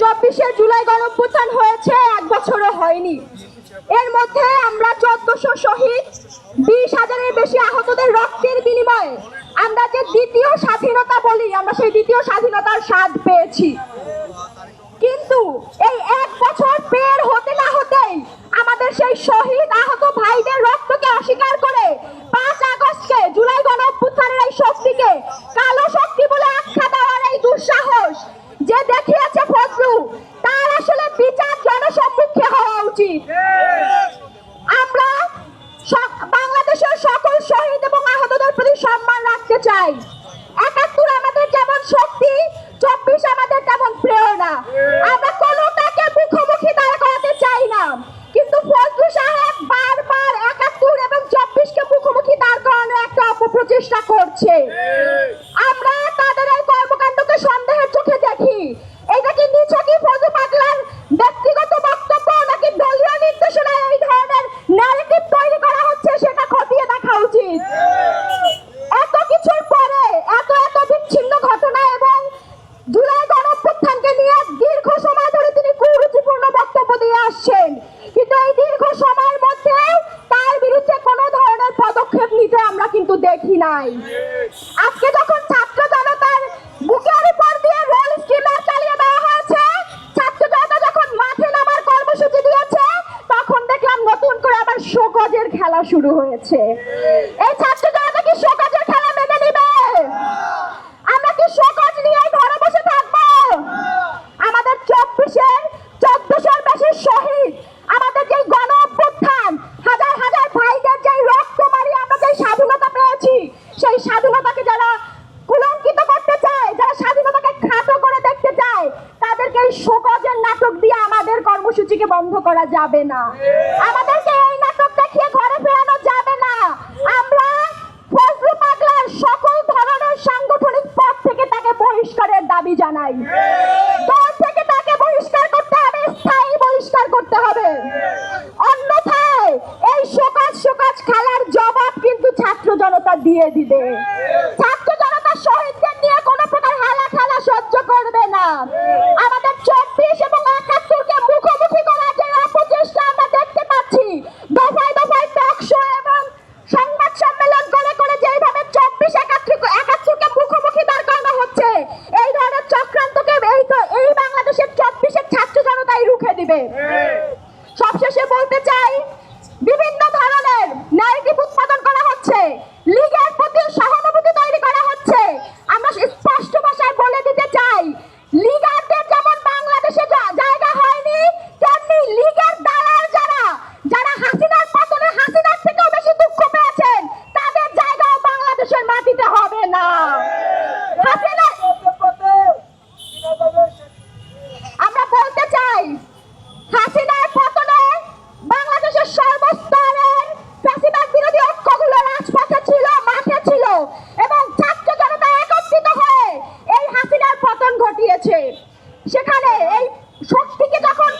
চব্বিশে জুলাই গণঅভ্যুত্থান হয়েছে, এক বছরও হয়নি। এর মধ্যে আমরা চোদ্দশো শহীদ, বিশ হাজারের বেশি আহতদের রক্তের বিনিময়ে আমরা যে দ্বিতীয় স্বাধীনতা বলি, আমরা সেই দ্বিতীয় স্বাধীনতার স্বাদ পেয়েছি। কিন্তু এই এক বছর পের হতে না হতেই আমাদের সেই শহীদ চাই। একাত্তর আমাদের যেমন শক্তি চব্বিশ আমাদের তেমন প্রেরণা। আমরা কোনোটাকে মুখোমুখি দাঁড় করাতে চাই না। কিন্তু ফজলু সাহেব বারবার একাত্তর এবং চব্বিশকে মুখোমুখি দাঁড় করানোর একটা অপপ্রচেষ্টা করছে। আসছেন কিন্তু এই দীর্ঘ সময়ের মধ্যে তার বিরুদ্ধে কোনো ধরনের পদক্ষেপ নিতে আমরা কিন্তু দেখি নাই। আজকে যখন ছাত্র জনতার বুকের উপর দিয়ে রোল স্টিমার চালিয়ে দেওয়া হয়েছে, ছাত্র জনতা যখন মাঠে নামার কর্মসূচি দিয়েছে, তখন দেখলাম নতুন করে আবার শোকজের খেলা শুরু হয়েছে। এই ছাত্র জনতা কি শোকজের খেলা মেনে নিবে আমরা কি শোকজ নিয়ে ঘরে বসে থাকব আমাদের চব্বিশের চোদ্দশোর বেশি শহীদ আমাদের যে গণ অভ্যুত্থান হাজার হাজার ভাইদের যে রক্ত মারিয়ে আমরা যে স্বাধীনতা পেয়েছি সেই স্বাধীনতাকে যারা কুলঙ্কিত করতে চায় যারা স্বাধীনতাকে খাটো করে দেখতে চায় তাদেরকে এই শোকজের নাটক দিয়ে আমাদের কর্মসূচিকে বন্ধ করা যাবে না। আমাদেরকে এই নাটক দেখিয়ে ঘরে ফেরানো যাবে না। আমরা ফজলু পাগলার সকল ধরনের সাংগঠনিক পদ থেকে তাকে বহিষ্কারের দাবি জানাই। দল থেকে তাকে বহিষ্কার করতে হবে, স্থায়ী বহিষ্কার করতে হবে। অন্যথায় এই শোকাজ শোকাজ খেলার জবাব কিন্তু ছাত্র জনতা দিয়ে দিবে। ছাত্র জনতা শহীদদের নিয়ে কোনো প্রকার হেলা খেলা সহ্য করবে না আমাদের চব্বিশ এবং একাত্তরকে মুখোমুখি করার যে অপচেষ্টা আমরা দেখতে পাচ্ছি দফায় দফায় টক শো এবং সংবাদ সম্মেলন করে করে যেইভাবে চব্বিশ একাত্তর একাত্তরকে মুখোমুখি দাঁড় করানো হচ্ছে এই ধরনের চক্রান্তকে এই তো এই বাংলাদেশের চব্বিশের ছাত্র জনতাই রুখে দিবে। সবশেষে বলতে চাই, বিভিন্ন ধরনের ন্যারেটিভ উৎপাদন করা হচ্ছে, লীগের প্রতি সহানুভূতি তৈরি করা হচ্ছে। আমরা স্পষ্ট ভাষায় বলে দিতে চাই, লিগারদের যেমন বাংলাদেশে জায়গা হয়নি, তেমনি লীগের দালাল যারা যারা হাসিনার পতনে হাসিনার থেকেও বেশি দুঃখ পেয়েছেন, তাদের জায়গাও বাংলাদেশের মাটিতে হবে না। হাসিনা আমরা বলতে চাই হাসিনার পতনে বাংলাদেশের সর্বস্তরের ফ্যাসিবাদ বিরোধী ঐক্যগুলো রাজপথে ছিল মাঠে ছিল এবং ছাত্র জনতা একত্রিত হয়ে এই হাসিনার পতন ঘটিয়েছে। সেখানে এই শক্তিকে যখন